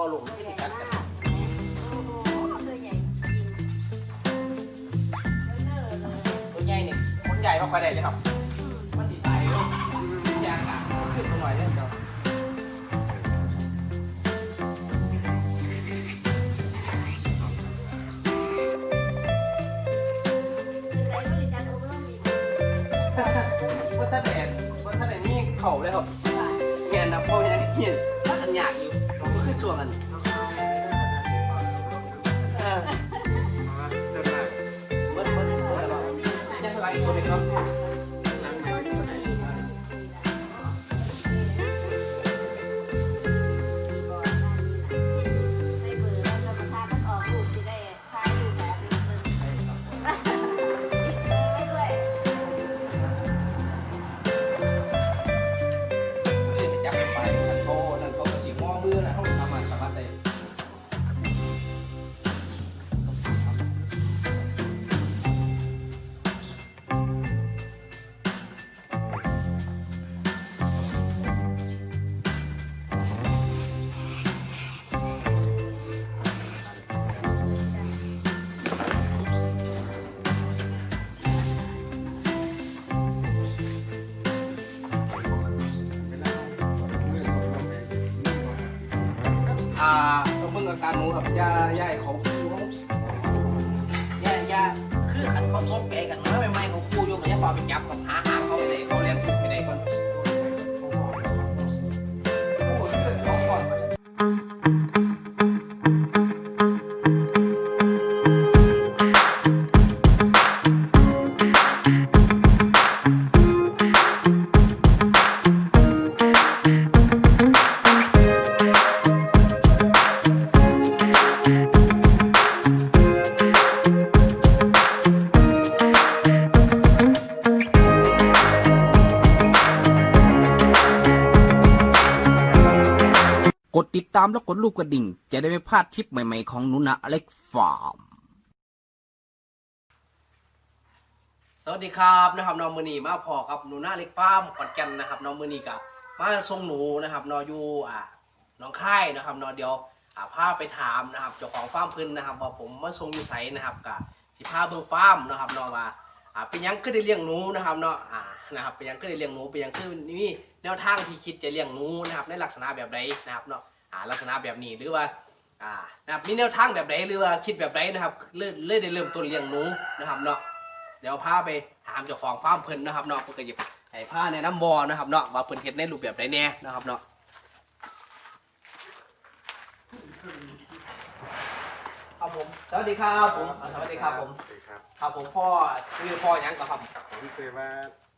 บ่ลงที่กัดกันตัวใหญ่เลิศเลยตัวใหนี่คนใหญ่เข้าไปได้เลยครับ มันดีตายเลยางอะขึ้นมาหน่อยเนี่ยจ้าคือไรบริการอบรมอีกว่าถ้าแดดว่าถ้าแดดนี่เข่าเลยครับเงียนนะพ่อเนี่ยเงียนอันยากอยู่ เราก็ อ่าต้องเบิ่งอาการหนูครับย่าย่าให้เขาคู่เขายายาคือขันเขาทบแกกันมาใหม่ๆเขาคู่อยู่กับยาปลาไปจับกับหาหางเขาไปเลยเขาเรียนถูกไปไหนก่อน กดติดตามแล้วกดรูปกระดิ่ง จะได้ไม่พลาดคลิปใหม่ๆของหนุนะอเล็กฟาร์ม สวัสดีครับนะครับน้องมือนีมาพอครับหนูนาเล็กฟาร์มขอนแก่นนะครับน้องมือนีกับมาส่งหนูนะครับนออยู่อ่าน้องค่ายนะครับนอเดียวอ่าพาไปถามนะครับเจ้าของฟาร์มพื้นนะครับว่าผมมาส่งอยู่ไสนะครับกับสิพาเบิ่งฟาร์มนะครับนอว่าอ่าเป็นหยังก็ได้เลี้ยงหนูนะครับเนาะอ่านะครับเป็นหยังก็ได้เลี้ยงหนูเป็นหยังคือนี่ แนวทางที่คิดจะเลี้ยงหนูนะครับในลักษณะแบบใดนะครับเนาะอ่าลักษณะแบบนี้หรือว่าอ่านะครับมีแนวทางแบบใดหรือว่าคิดแบบใดนะครับเลื่เลยได้เริ่มต้นเลี้ยงหนูนะครับเนาะเดี๋ยวพาไปถามเจ้าของฟาร์มเพิ่นนะครับเนาะเพิ่นก็จะให้พาแนะนํบ่อนะครับเนาะว่าเพิ่นเฮ็ดในรูปแบบใดแน่นะครับเนาะครับผมสวัสดีครับผมอ่าสวัสดีครับผมสวัสดีครับ ครับผมพ่อชื่อพ่อหยังก็ครับผมชื่อว่า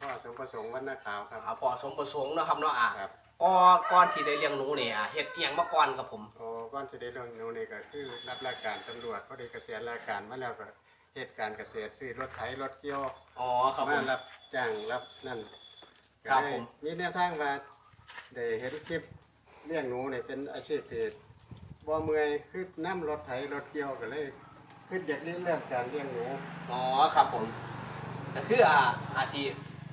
พ่อสมประสงค์วันนาขาวครับ อ่าพ่อสมประสงค์เนาะครับเนาะอ่าครับ ก่อก่อนที่ได้เลี้ยงหนูเนี่ยอ่าเฮ็ดอีหยังมาก่อนครับผมโอ้ก้อนจะได้เรื่องนู้นนี่ก็คือ รับราชการตำรวจพอดีเกษียณราชการมาแล้วก็เหตุการเกษตรซื้อรถไถรถเกี่ยวอ๋อครับผมมารับจ้างรับนั่นครับก็เลยผม มีแนวทางว่าได้เห็นคลิปเลี้ยงหนูเนี่ยเป็นอาชีพที่บ่เมื่อยคือน้ำรถไถรถเกี่ยวก็เลยคืออยากเรียนเรื่องการเลี้ยงหนู อ๋อครับผมก็คืออ่าอาชีพ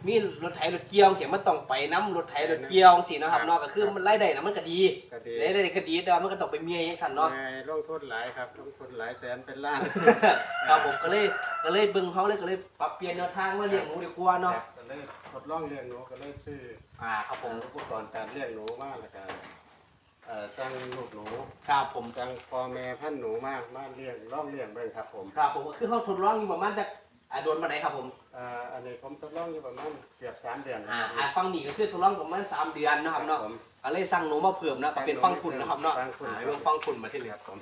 มีรถไถรถเกี่ยวเสียมันต้องไปน้ำรถไถรถเกี่ยวสิเนาะครับเนาะก็คือมันรายได้นะมันก็ดีก็ดีรายได้ก็ดีแต่ว่ามันก็ต้องไปเมียอย่างฉันเนาะเมื่อยลงทุนหลายครับลงทุนหลายแสนเป็นล้าน ครับผมก็เลยก็เลยเบิ่งเขาเลยก็เลยปรับเปลี่ยนแนวทางมาเลี้ยงหนูดีกว่าเนาะครับก็เลยทดลองเลี้ยงหนูก็เลยซื้ออ่าครับผผมมอุปกรณ์การเลี้ยงหนูมาแล้วก็เอ่อสร้างลูกหนูครับผมสร้างพ่อแม่พันธุ์หนูมามาเลี้ยงลองเลี้ยงเบิ่งครับผม ครับผมก็คือเขาทดลองอยู่ประมาณจาก อ่าโดนมาไหนครับผมเอ่ออันนี้ผมทดลองอยู่ประมาณเกือบสามเดือนอ่าอ่าฟังนี่ก็คือทดลองประมาณสามเดือนเนาะครับเนาะผมก็เลยสั่งหนูมาเพิ่มนะก็เป็นฟังคุณนะครับเนาะฟังคุณอ่าเรื่องฟังคุณมาที่เหลือครับผม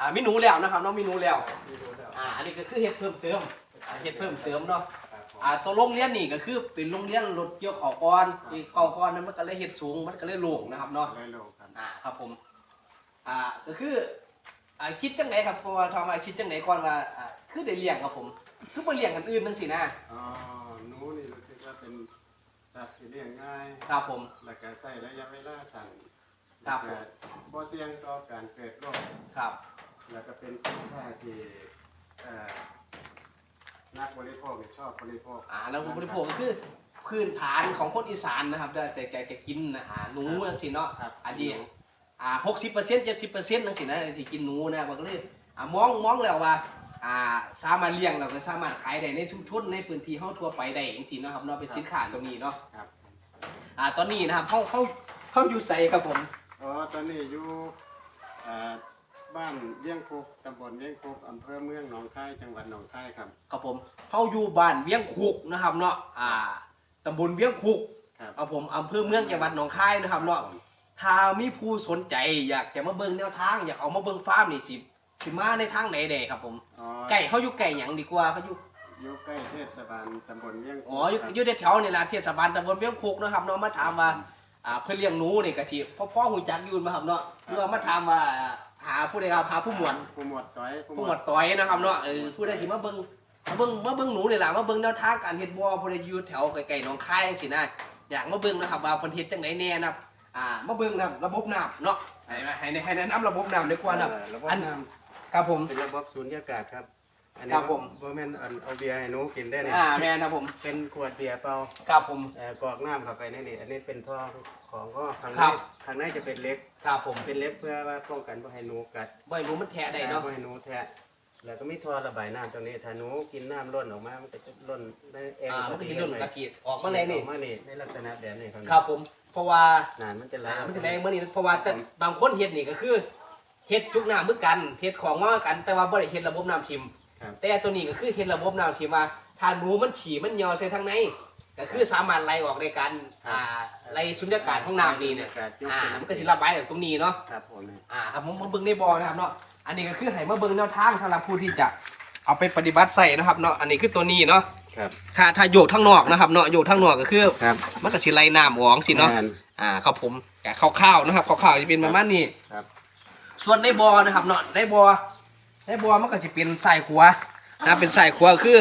อ่ามีหนูแล้วนะครับเนาะมีหนูแล้วมีดูแล้วอ่าอันนี้ก็คือเฮ็ดเพิ่มเติมอ่าเฮ็ดเพิ่มเติมเนาะครับผมอ่าตัวโรงเรียนนี่ก็คือเป็นโรงเรียนรถเกี่ยวเข่าก่อนที่เข่าก่อนนั้นมันก็เลยเฮ็ดสูงมันก็เลยโล่งนะครับเนาะเลยโลครับ อ่าครับผม อ่าก็คือ อ่าคิดจังไหนครับเพราะว่าทำมาคิดจังไหนก่อนว่าอ่าคือได้เลี้ยงครับผมคือมาเลี้ยงกันอื่นนั่นสินะอ๋อหนูนี่รู้สึกว่าเป็นสัตว์ที่เลี้ยงง่าย ครับผม แล้วก็ใช้ระยะเวลาสั้นครับแล้วก็บ่เสี่ยงต่อการเกิดโรค ครับ แล้วก็เป็นสินค้าที่เอ่อนักบริโภคชอบบริโภคอ่าแล้วบริโภคก็คือพื้นฐานของคนอีสานนะครับจะจะจะจะกินอาหารหนูนั่นสิเนาะครับอันนี้ อ่าหกสิบเปอร์เซ็นต์เจ็ดสิบเปอร์เซ็นต์นั่นสินะที่กินหนูนะมันก็เลยอ่ามองมองแล้วว่าอ่าสามารถเลี้ยงเราก็สามารถขายได้ในชุมชนในพื้นที่เฮาทั่วไปได้จริงๆเนาะครับเนาะเป็นสินค้าตรงนี้เนาะครับ อ่าตอนนี้นะครับเขาเขาเขาอยู่ใส่ครับผมอ๋อตอนนี้อยู่เอ่อบ้านเวียงคุกตำบลเวียงคุกอำเภอเมืองหนองคายจังหวัดหนองคายครับ ครับผมเขาอยู่บ้านเวียงคุกนะครับเนาะอ่าตำบลเวียงคุกครับครับผมอำเภอเมืองจังหวัดหนองคายนะครับเนาะผม ถ้ามีผู้สนใจอยากจะมาเบิ่งแนวทาง อยากเอามาเบิ่งฟาร์มนี่สิสิมาในทางไหนเด้ครับผม อ๋อไก่เขาอยู่ไก่หยังดีกว่าเขาอยู่อยู่ใกล้เทศบาลตำบลเวียงคุกอ๋ออยู่ครับอยู่ในแถวนี่ล่ะเทศบาลตำบลเวียงคุกนะครับเนาะมาถามว่าอ่าเพิ่นเลี้ยงหนูนี่ก็สิพ่อพ่อหูจักอยู่มาครับเนาะหรือว่ามาถามว่าหาผู้ใดครับหาผู้หมวดผู้หมวดต้อยผู้หมวดต่อยนะครับเนาะเออผู้ใดสิมาเบิ่งมาเบิ่งมาเบิ่งหนูนี่ล่ะมาเบิ่งแนวทางการเฮ็ดบ่ผู้ใดอยู่แถวไกลๆหนองคายจังซี่นะอยากมาเบิ่งนะครับว่าเพิ่นเฮ็ดจังไดแน่นะครับ อ่ามาเบิ่งนะครับระบบน้ำเนาะให้ให้ให้แนะนำระบบน้ำดีกว่านะครับเอ่อระบบอันน้ครับผมำเป็นระบบสูญญากาศครับ อันคนี้รับผม บ่แม่นอันเอาเบียร์ให้หนูกินได้เนี่ยอ่าแม่นครับผมเป็นขวดเบียร์เปล่าครับผม เอ่อกรอกน้ำเข้าไปในนี่อันนี้เป็นท่อของก็ข้างในครับ ข้างในจะเป็นเหล็ก ครับผมเป็นเหล็กเพื่อว่าป้องกันบ่ให้หนูกัดบ่ให้รู้มันแทะได้เนาะบ่ให้หนูแทะ แล้วก็มีท่อระบายน้ำตรงนี้ถ้าหนูกินน้ำล้นออกมา มันก็จะล้นในแอ่งอ่ามันก็สิหล่นกระจีดออกมาเลยนี่ออกมานี่ในลักษณะแบบนี้ครับ ครับผม เพราะว่านานมันจะไหลอ่ามันจะแรงเมื่อนี้เพราะว่าแต่บางคนเฮ็ดนี่ก็คือเฮ็ดจุกน้ำเหมือนกันเฮ็ดของมากัน แต่ว่าบ่ได้เฮ็ดระบบน้ำทิมครับ แต่ตัวนี้ก็คือเฮ็ดระบบน้ำทิมว่าถ้าหนูมันฉี่มันเหยอใส่ทางในก็คือสามารถไล่ออกในการอ่าไล่สุญญากาศของน้ำนี่เนี่ยอากาศยุบอ่าขึ้มันก็สิระบายจากตรงนี้เนาะ ครับผมอ่าครับผมมาเบิ่งในบ่อนะครับเนาะอันนี้ก็คือให้มาเบิ่งแนวทางสำหรับผู้ที่จะเอาไปปฏิบัติใส่นะครับเนาะอันนี้คือตัวนี้เนาะ ครับถ้าถ้าโยกทั้งนอกนะครับเนาะโยกทั้งนอกก็คือ ครับมันก็สิไล่น้ำออกสิเนาะ แม่อ่าครับผมแกะคร่าวๆนะครับคร่าวๆจะเป็นประมาณนี้ครับ ส่วนในบ่อนะครับเนาะในบ่อในบ่อมันก็จะเป็นสายขวานะเป็นสายขวาคือ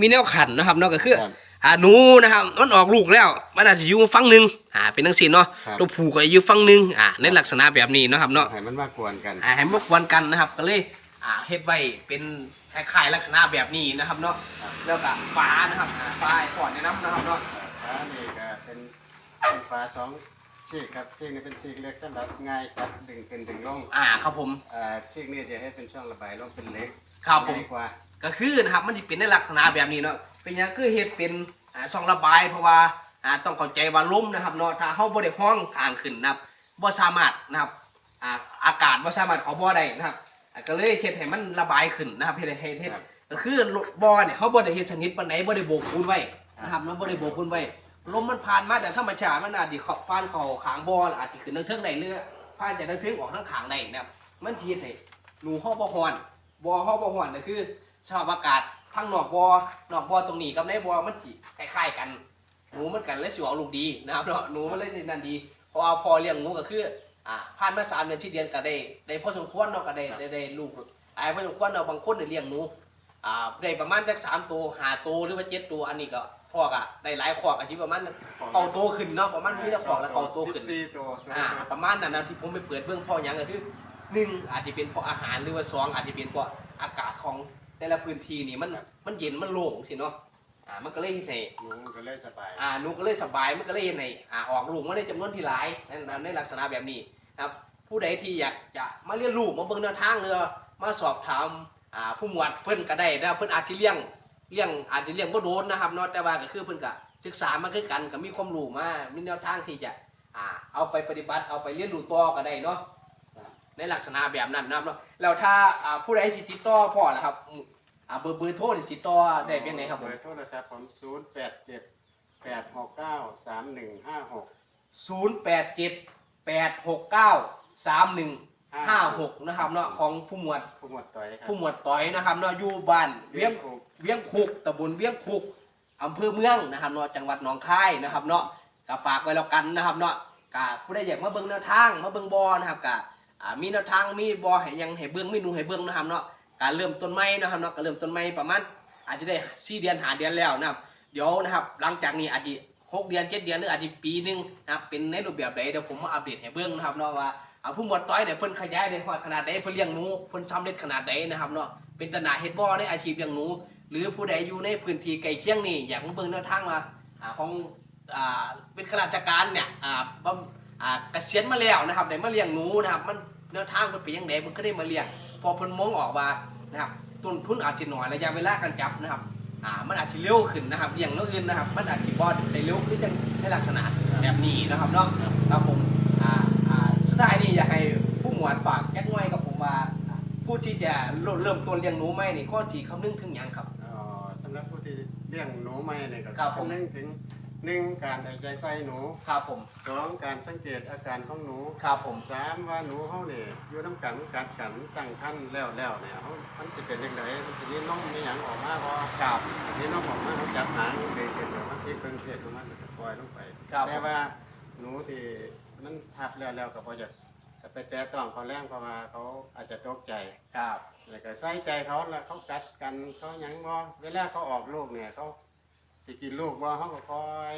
มีแนวขันนะครับเนาะก็คือครับ อ่าหนูนะครับ มันออกลูกแล้ว มันอาจจะอยู่ฝั่งหนึงอ่าเป็นจังซี่เนาะครับ ตัวผู้ก็อยู่ฝั่งหนึงอ่าในลักษณะแบบนี้เนาะครับเนาะให้มันมากวนกัน อ่าให้มากวนกันนะครับ ก็เลยอ่าเฮ็ดไว้เป็น คล้ายๆลักษณะแบบนี้นะครับเนาะครับแล้วก็ฝานะครับอ่าฝาให้ก่อนแนะนำนะครับเนาะฟ้านี่ก็เป็นเป็นฟ้าสองซีกครับซีกนี่เป็นซีกเล็กสำหรับง่ายจับดึงขึ้นดึงลงอ่าครับผมอ่าซีกนี่จะให้เป็นช่องระบายลงเป็นเล็กครับผมง่ายกว่า ก็คือนะครับมันจะเป็นในลักษณะแบบนี้เนาะเป็นหยังคือเฮ็ดเป็นอ่าช่องระบายเพราะว่าอ่าต้องเข้าใจว่าลมนะครับเนาะถ้าเฮาบ่ได้ห้องทางขึ้นนะครับบ่สามารถนะครับอ่าอากาศบ่สามารถเข้าบ่ได้นะครับอ่า ก็เลยเฮ็ดให้มันระบายขึ้นนะครับเฮ็ดให้เฮ็ดครับก็คือบ่อเนี่ยเขาบ่ได้เฮ็ดชนิดปานไหนบ่ได้โบกปูนไว้นะครับเนาะบ่ได้โบกปูนไว้ลมมันผ่านมาแต่ธรรมชาติมันอาจสิเข้าผ่านเข้าขางบ่อแล้วอาจสิขึ้นทางเทิงได้เรือผ่านจากทางเทิงออกทางขางได้นะครับมันสิเฮ็ดให้หนูเฮาบ่ฮ้อนบ่อเฮาบ่ฮ้อนก็คือสภาพอากาศทางนอกบ่อนอกบ่อตรงนี้กับในบ่อมันสิคล้ายๆกันหนูมันกันเลยสิออกลูกดีนะครับเนาะหนูมันเลยนั่นดีเพราะว่าพอเลี้ยงหนูก็คือ อ่าผ่านมาสามเดือนที่เดือนก็ได้ได้พอสมควรเนาะก็ได้ได้ได้ลูกไอ้พอสมควรเนาะบางคนได้เลี้ยงหนูอ่าได้ประมาณสักสามตัวหาตัวหรือว่าเจ็ดตัวอันนี้ก็พอกอะได้หลายขอกอาชีพประมาณเก่าโตวขึ้นเนาะประมาณมีแต่ขอกแล้วเก่าโตวขึ้นสิบสี่ตัวช่วงอ่าประมาณนั้นนะที่ผมไปเปิดเบื้องพ่อหยังก็คือหนึ่งอาจจะเป็นเพราะอาหารหรือว่าสองอาจจะเป็นเพราะอากาศของแต่ละพื้นที่นี่มันมันเย็นมันโล่งสิเนาะอ่ามันก็เลยเห็นให้หนูมันก็เลยสบายอ่าหนูก็เลยสบายมันก็เลยเห็นให้อ่าออกลูกมาในจำนวนที่หลายในในในลักษณะแบบนี้นะ ครับผู้ใดที่อยากจะมาเรียนรู้มาเบิ่งแนวทางหรือว่ามาสอบถามอ่าผู้หมวดเพิ่นก็ได้นะครับเพิ่นอาจจะเลี้ยงเลี้ยงอาจจะเลี้ยงบ่โดนนะครับเนาะแต่ว่าก็คือเพิ่นก็ศึกษามาคือกันก็มีความรู้มามีแนวทางที่จะอ่าเอาไปปฏิบัติเอาไปเรียนรู้ต่อก็ได้เนาะในลักษณะแบบนั้นนะครับเนาะแล้วถ้าอ่าผู้ใดสิติดต่อพ่อล่ะครับอืมอ่าเบอร์เบอร์โทรนี่ติดต่อได้เป็นไหนครับผเบม อร์โทรศัพท์ผมศูนย์แปดเจ็ดแปดหกเก้าสามหนึ่งห้าหก 0878693156นะครับเนาะของผู้หมวดผู้หมวดต่อยครับผู้หมวดต้อยนะครับเนาะอยู่บ้านเวียงคุกเวียงคุกตำบลเวียงคุกอำเภอเมืองนะครับเนาะจังหวัดหนองคายนะครับเนาะก็ฝากไว้แล้วกันนะครับเนาะกะผู้ใดอยากมาเบิ่งแนวทางมาเบิ่งบอนะครับกะอ่ามีแนวทางมีบอให้ยังให้เบิ่งมีหนูให้เบิ่งนะครับเนาะการเริ่มต้นใหม่นะครับเนาะก็เริ่มต้นใหม่ประมาณอาจจะได้สี่เดือนหาเดือนแล้วนะครับ เดี๋ยวนะครับ หลังจากนี้อาจจะ หกเดือนเจ็ดเดือนหรืออาจจะปีหนึงนะครับเป็นในรูปแบบใดเดี๋ยวผมมาอัปเดตให้เบิ่งนะครับเนาะว่าเอาผู้หมวดต้อยเนี่ยเพิ่นขยายได้ขนาดใดเพิ่นเลี้ยงหนูเพิ่นซ้ำเร็จขนาดใดนะครับเนาะเป็นตนาเฮ็ดบ่อในอาชีพเลี้ยงหนู หรือผู้ใดอยู่ในพื้นที่ใกล้เคียงนี่อยากมาเบิ่งแนวทางมาอ่าของอ่าเป็นข้าราชการเนี่ยอ่าบอ่าเกษียณมาแล้วนะครับได้มาเลี้ยงหนูนะครับมันแนวทางมันเป็นยังไงมันก็ได้มาเลี้ยงพอเพิ่นมองออกว่านะครับต้นทุนอาจจะน้อยระยะเวลาการจับนะครับ อ่ามันอาจจะเร็วขึ้นนะครับเลี้ยงนกอื่นนะครับ มันอาจจะบอดได้เร็วขึ้นจังในลักษณะแบบนี้นะครับเนาะครับผมอ่าอ่าสุดท้ายนี่อยากให้ผู้หมวดฝากแจ็คน้อยกับผมว่าอ่าผู้ที่จะเริ่มเริ่มต้นเลี้ยงหนูใหม่นี่ข้อที่คำนึงถึงหยังครับเอ่อสำหรับผู้ที่เลี้ยงหนูใหม่เนี่ยก็ครับผม คำนึงถึง หนึ่งการหายใจใส่หนูครับผมสองการสังเกตอาการของหนูครับผมสามว่าหนูเขาเนี่ยอยู่น้ำกันกัดกันตั้งคันแล้วแล้วเนี่ยเขามันจะเป็นยังไงมันจะมีนมมีหยังออกมาพอครับมีนมออกมาเขาจับหางเดินเดินเดินมันที่เพิ่งเพศของมันแล้วก็ปล่อยลงไปครับแต่ว่าหนูที่มันทับแล้วแล้วก็พอจะจะไปแตะต้องเขาแรงเพราะว่าเขาอาจจะตกใจครับแล้วก็ใส่ใจเขาแล้วเขากัดกันเขาหยังบ่เวลาเขาออกลูกเนี่ยเขา สิกินลูกบ่เขาก็คอย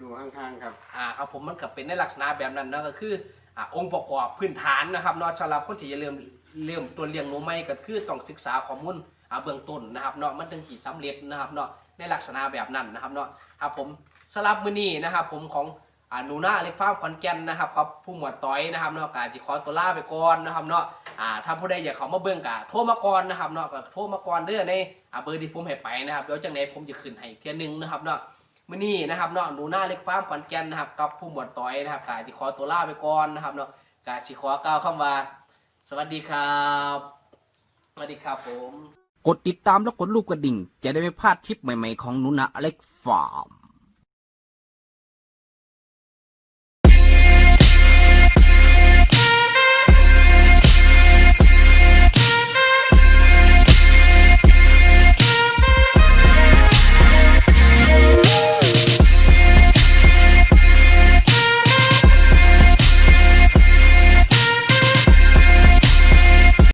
ดูห่างๆครับ อ่าครับผมมันก็เป็นในลักษณะแบบนั้นเนาะก็คืออ่าองค์ประกอบพื้นฐานนะครับเนาะสำหรับคนที่จะเริ่มเริ่มตัวเลี้ยงหนูใหม่ก็คือต้องศึกษาข้อมูลอ่าเบื้องต้นนะครับเนาะมันถึงสิสำเร็จนะครับเนาะในลักษณะแบบนั้นนะครับเนาะครับผมสำหรับมื้อนี้นะครับผมของ อ่านูนาเล็กฟ้าขอนแก่นนะครับกับผู้หมวดต้อยนะครับเนาะกาจิขอตัวล่าไปก่อนนะครับเนาะอ่าถ้าผู้ใดอยากเขามาเบิ่งก็โทรมาก่อนนะครับเนาะก็โทรมาก่อนเด้อในอ่าเบอร์ที่ผมให้ไปนะครับเดี๋ยวจังไดผมจะขึ้นให้อีกเทียหนึงนะครับเนาะมื่อนี้นะครับเนาะหนูหน้าเล็กฟ้าขอนแก่นนะครับกับผู้หมวดต้อยนะครับกาสิขอตัวล่าไปก่อนนะครับเนาะกาสิขอกล่าวคำว่า สวัสดีครับสวัสดีครับผม กดติดตามและกดรูปกระดิ่ง จะได้ไม่พลาดทริปใหม่ๆของหนุนะอเล็กฟาร์ม